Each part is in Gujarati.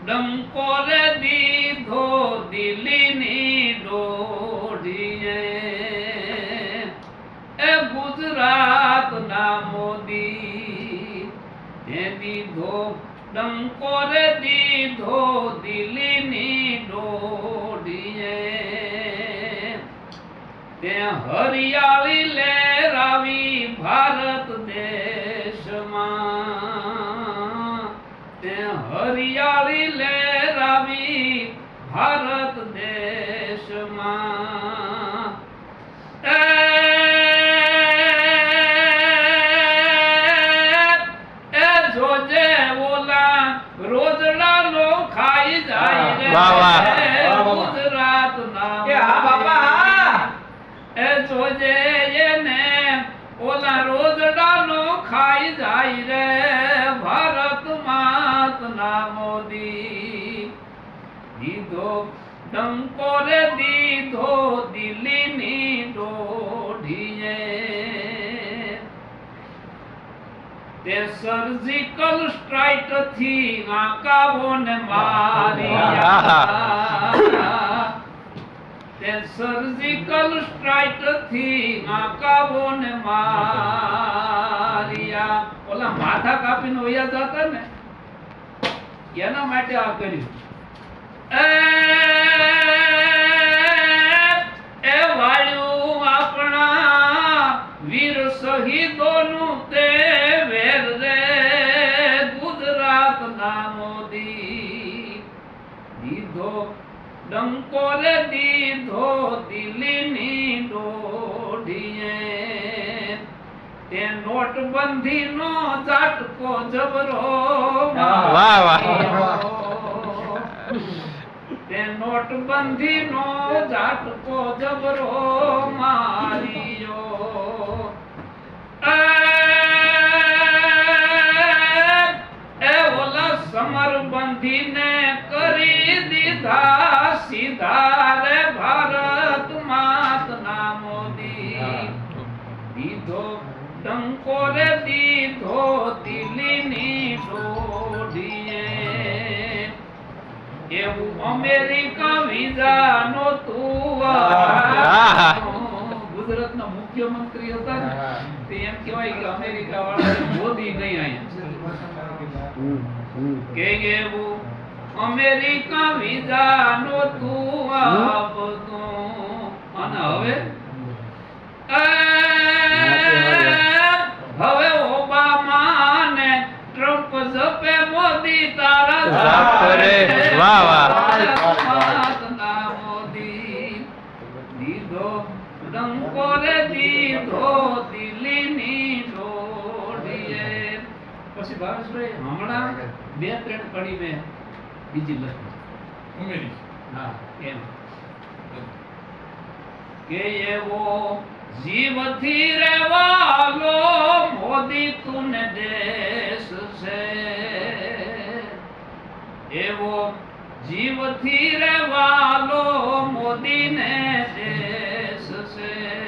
ડંકો રે દીધો દિલ્હીની દોઢીએ એ ગુજરાતના મોદી એ દીધો ડંકો રે દીધો દિલ્હીની દોઢીએ તે હરિયાળી લહેરાવી ભારત દેશમાં હરિયાળી લહેરાવી ભારત દેશમાં. એ એ જોજે ઓલા રોજડાનો ખાઈ જાય રે ગુજરાત ના. એ જોજે એને ઓલા રોજડાનો ખાઈ જાય રે મોદી દીધો ડંકો રે દીધો દિલ્હીની દોઢીએ. તે સર્જિકલ સ્ટ્રાઇકથી આંકાઓને માર્યા તે સર્જિકલ સ્ટ્રાઇકથી આંકાઓને માર્યા ઓલા માથા કાપીને વયા જતા ને? એના માટે આ કર્યું. એ વાળ્યું આપણા વીર શહીદોનું તે વેર રે ગુજરાતના મોદી. દીધો ડંકો રે દીધો દિલ્હીની દોઢીએ. તે નોટબંધીનો ઝાટકો જબરો વાહ, વાહ. તે નોટબંધીનો ઝાટકો જબરો માર્યો. એ ઓલા સમરબંધીને કરી દીધા, સીધા રે ભારત માતના મોદી. દીધો ડંકો રે, દીધો દિલ્હીની દોઢીએ એવું અમેરિકા આહા. ગુજરાતના મુખ્યમંત્રી હતા ને તે એમ કહેવાય કે અમેરિકા વાળા મોદી નહીં આયા. કે એવું અમેરિકા વિઝાનો તું આપતો અને હવે? હવે ઓબામા ને ટ્રમ્પ જપે મોદી તારા વાહ, વાહ. ભાવેશભાઈ હમણાં બે ત્રણ કડી મેં બીજી લખી. હા એમ. કે એવો જીવથી રેવાલો મોદી તુને દેશ છે. એવો જીવથી રેવાલો મોદીને દેશ છે.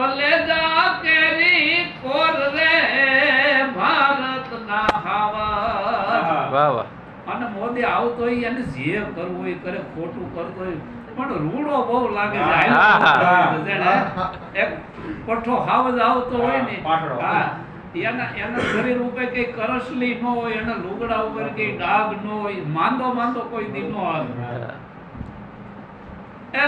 કલેજા કેરી કોર રે ભારતના હાવા વાહ વાહ અને મોદી આવતો હોય એને જે કરવું હોય કરે ખોટું કરતો હોય. પણ રૂડો બહુ લાગે છે. એક પઠ્ઠો હાવ જ આવતો હોય ને. હા એના એના શરીર ઉપર કઈ કરસલી ન હોય એના લુગડા ઉપર કઈ ડાઘ ન હોય. માંદો માંદો કોઈ દી ન આવે. એ